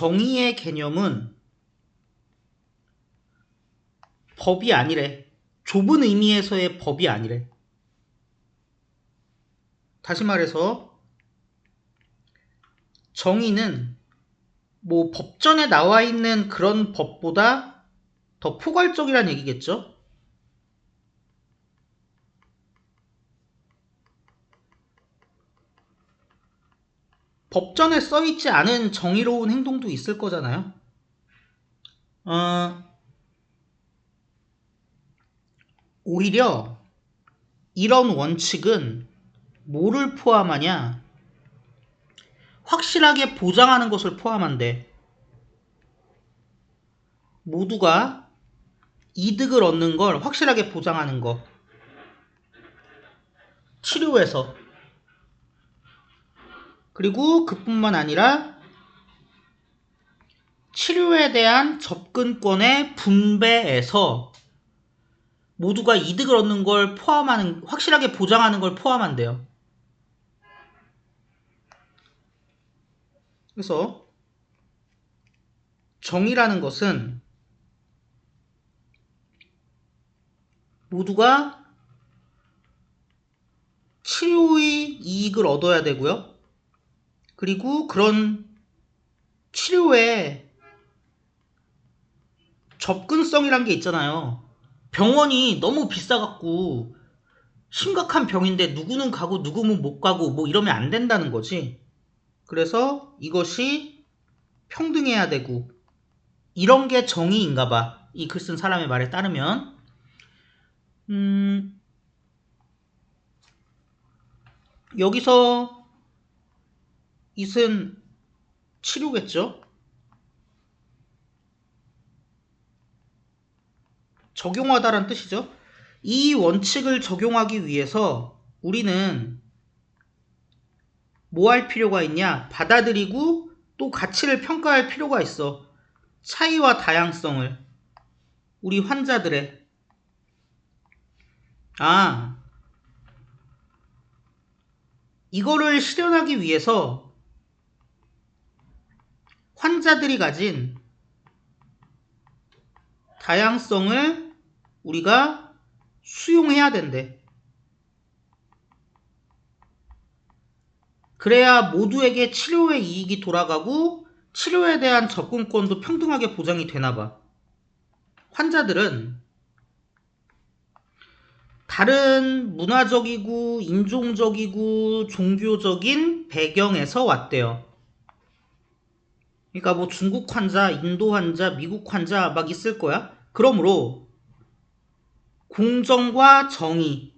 정의의 개념은 법이 아니래. 좁은 의미에서의 법이 아니래. 다시 말해서 정의는 뭐 법전에 나와 있는 그런 법보다 더 포괄적이란 얘기겠죠? 법전에 써있지 않은 정의로운 행동도 있을 거잖아요. 어, 오히려 이런 원칙은 뭐를 포함하냐? 확실하게 보장하는 것을 포함한대. 모두가 이득을 얻는 걸 확실하게 보장하는 거. 치료에서. 그리고 그뿐만 아니라 치료에 대한 접근권의 분배에서 모두가 이득을 얻는 걸 포함하는, 확실하게 보장하는 걸 포함한대요. 그래서 정의라는 것은 모두가 치료의 이익을 얻어야 되고요. 그리고 그런 치료에 접근성이란 게 있잖아요. 병원이 너무 비싸갖고 심각한 병인데 누구는 가고 누구는 못 가고 뭐 이러면 안 된다는 거지. 그래서 이것이 평등해야 되고 이런 게 정의인가 봐. 이 글 쓴 사람의 말에 따르면 음 여기서 이은 치료겠죠? 적용하다란 뜻이죠. 이 원칙을 적용하기 위해서 우리는 뭐 할 필요가 있냐? 받아들이고 또 가치를 평가할 필요가 있어. 차이와 다양성을. 우리 환자들의. 아. 이거를 실현하기 위해서 환자들이 가진 다양성을 우리가 수용해야 된대. 그래야 모두에게 치료의 이익이 돌아가고 치료에 대한 접근권도 평등하게 보장이 되나 봐. 환자들은 다른 문화적이고 인종적이고 종교적인 배경에서 왔대요. 그러니까 뭐 중국 환자, 인도 환자, 미국 환자 막 있을 거야. 그러므로 공정과 정의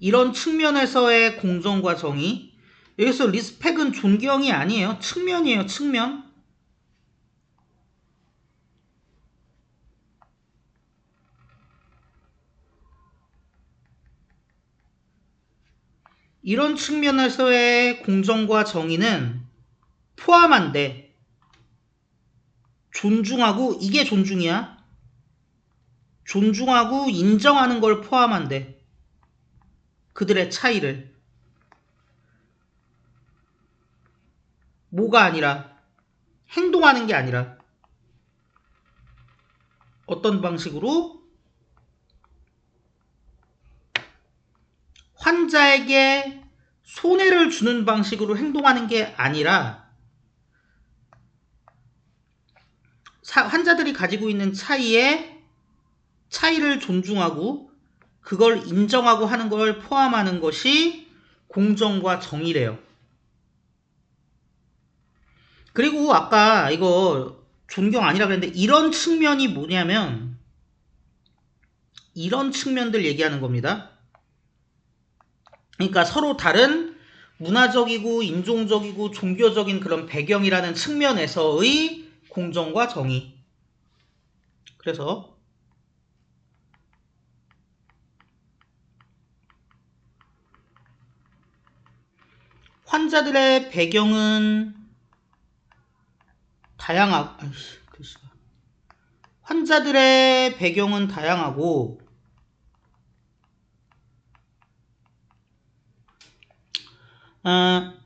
이런 측면에서의 공정과 정의 여기서 리스펙은 존경이 아니에요. 측면이에요. 측면. 이런 측면에서의 공정과 정의는 포함한데 존중하고 이게 존중이야. 존중하고 인정하는 걸 포함한데 그들의 차이를 뭐가 아니라 행동하는 게 아니라 어떤 방식으로 환자에게 손해를 주는 방식으로 행동하는 게 아니라 환자들이 가지고 있는 차이에 차이를 존중하고 그걸 인정하고 하는 걸 포함하는 것이 공정과 정의래요. 그리고 아까 이거 존경 아니라 그랬는데 이런 측면이 뭐냐면 이런 측면들 얘기하는 겁니다. 그러니까 서로 다른 문화적이고 인종적이고 종교적인 그런 배경이라는 측면에서의 공정과 정의. 그래서 환자들의 배경은 다양하, 아이씨, 글씨가. 환자들의 배경은 다양하고, 어,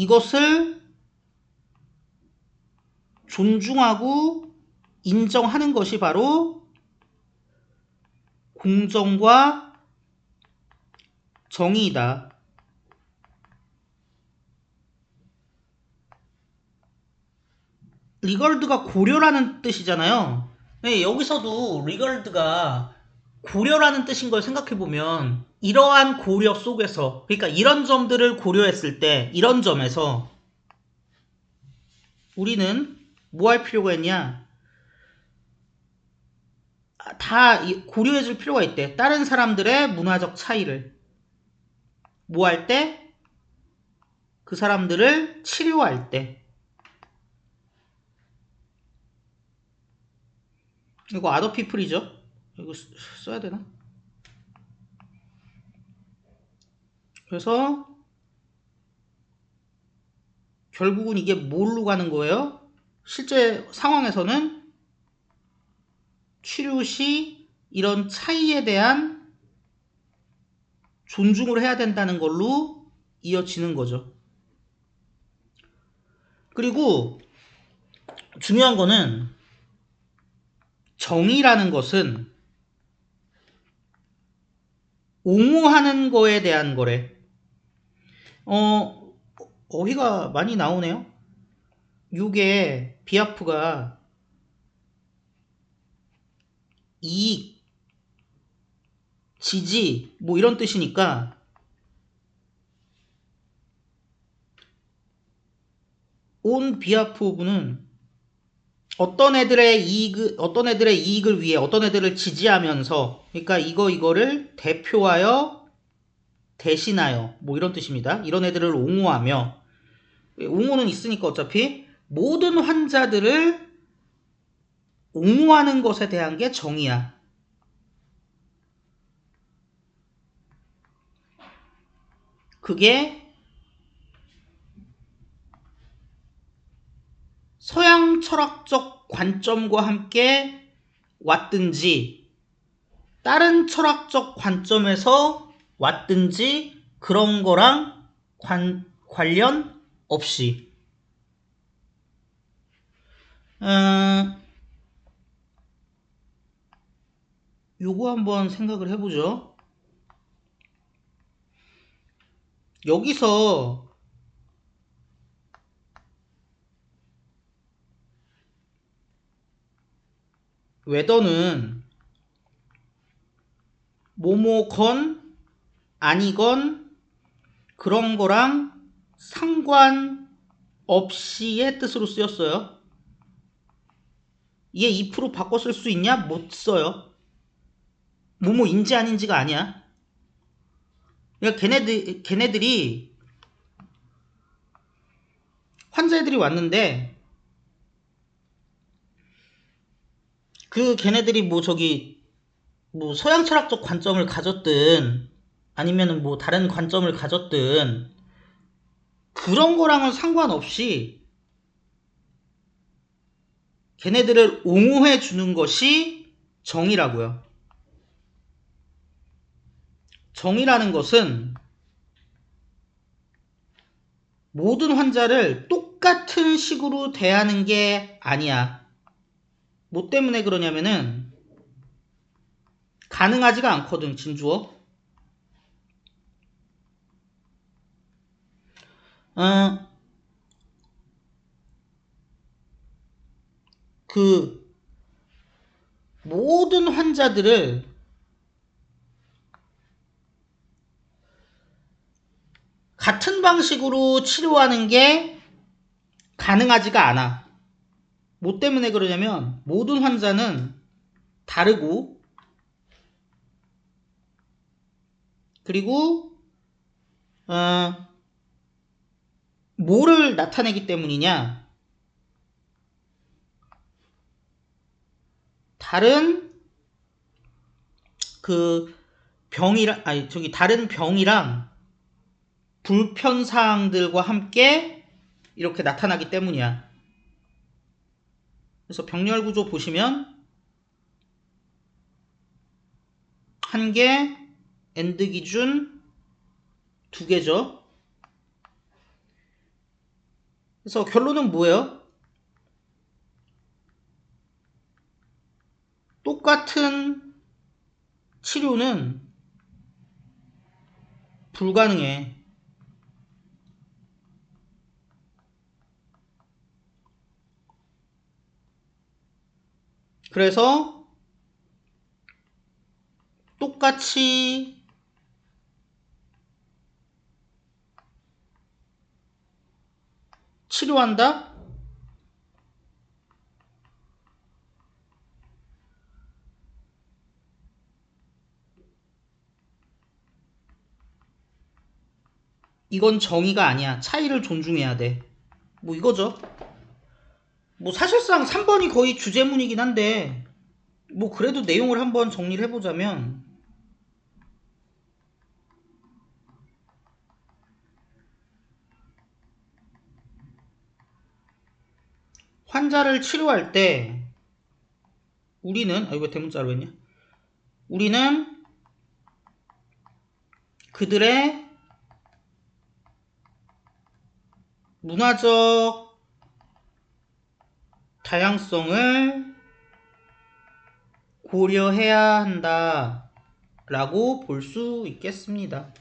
이것을 존중하고 인정하는 것이 바로 공정과 정의이다. 리걸드가 고려라는 뜻이잖아요. 네, 여기서도 리걸드가 고려라는 뜻인 걸 생각해보면 이러한 고려 속에서 그러니까 이런 점들을 고려했을 때 이런 점에서 우리는 뭐 할 필요가 있냐? 아, 다 고려해 줄 필요가 있대. 다른 사람들의 문화적 차이를. 뭐 할 때? 그 사람들을 치료할 때. 이거 아더피플이죠 이거 쓰- 써야 되나? 그래서 결국은 이게 뭘로 가는 거예요? 실제 상황에서는 치료 시 이런 차이에 대한 존중을 해야 된다는 걸로 이어지는 거죠. 그리고 중요한 거는 정의라는 것은 옹호하는 거에 대한 거래. 어, 어휘가 많이 나오네요. 요게 비하프가 이익, 지지, 뭐 이런 뜻이니까 온 비하프 오브는 어떤 애들의 이익, 어떤 애들의 이익을 위해 어떤 애들을 지지하면서, 그러니까 이거, 이거를 대표하여, 대신하여, 뭐 이런 뜻입니다. 이런 애들을 옹호하며, 옹호는 있으니까 어차피, 모든 환자들을 옹호하는 것에 대한 게 정의야. 그게 서양 철학적 관점과 함께 왔든지 다른 철학적 관점에서 왔든지 그런 거랑 관, 관련 없이 음, 요거 한번 생각을 해보죠. 여기서 웨더는 뭐뭐건 아니건 그런 거랑 상관없이의 뜻으로 쓰였어요. 얘2% 바꿔 쓸 수 있냐? 못 써요. 뭐뭐인지 아닌지가 아니야. 그러니까 걔네들, 걔네들이 환자애들이 왔는데 그 걔네들이 뭐 저기 뭐 서양 철학적 관점을 가졌든 아니면은 뭐 다른 관점을 가졌든 그런 거랑은 상관없이 걔네들을 옹호해 주는 것이 정의라고요. 정의라는 것은 모든 환자를 똑같은 식으로 대하는 게 아니야. 뭐 때문에 그러냐면은 가능하지가 않거든, 진주어. 어, 그 모든 환자들을 같은 방식으로 치료하는 게 가능하지가 않아. 뭐 때문에 그러냐면 모든 환자는 다르고 그리고 어, 뭐를 나타내기 때문이냐? 다른 그 병이랑 아니 저기 다른 병이랑 불편 사항들과 함께 이렇게 나타나기 때문이야. 그래서 병렬 구조 보시면 한 개, 엔드 기준 두 개죠. 그래서 결론은 뭐예요? 똑같은 치료는 불가능해. 그래서 똑같이 치료한다? 이건 정의가 아니야. 차이를 존중해야 돼. 뭐 이거죠. 뭐 사실상 3번이 거의 주제문이긴 한데 뭐 그래도 내용을 한번 정리를 해보자면 환자를 치료할 때 우리는 아 이거 대문자로 했냐? 우리는 그들의 문화적 다양성을 고려해야 한다 라고 볼 수 있겠습니다.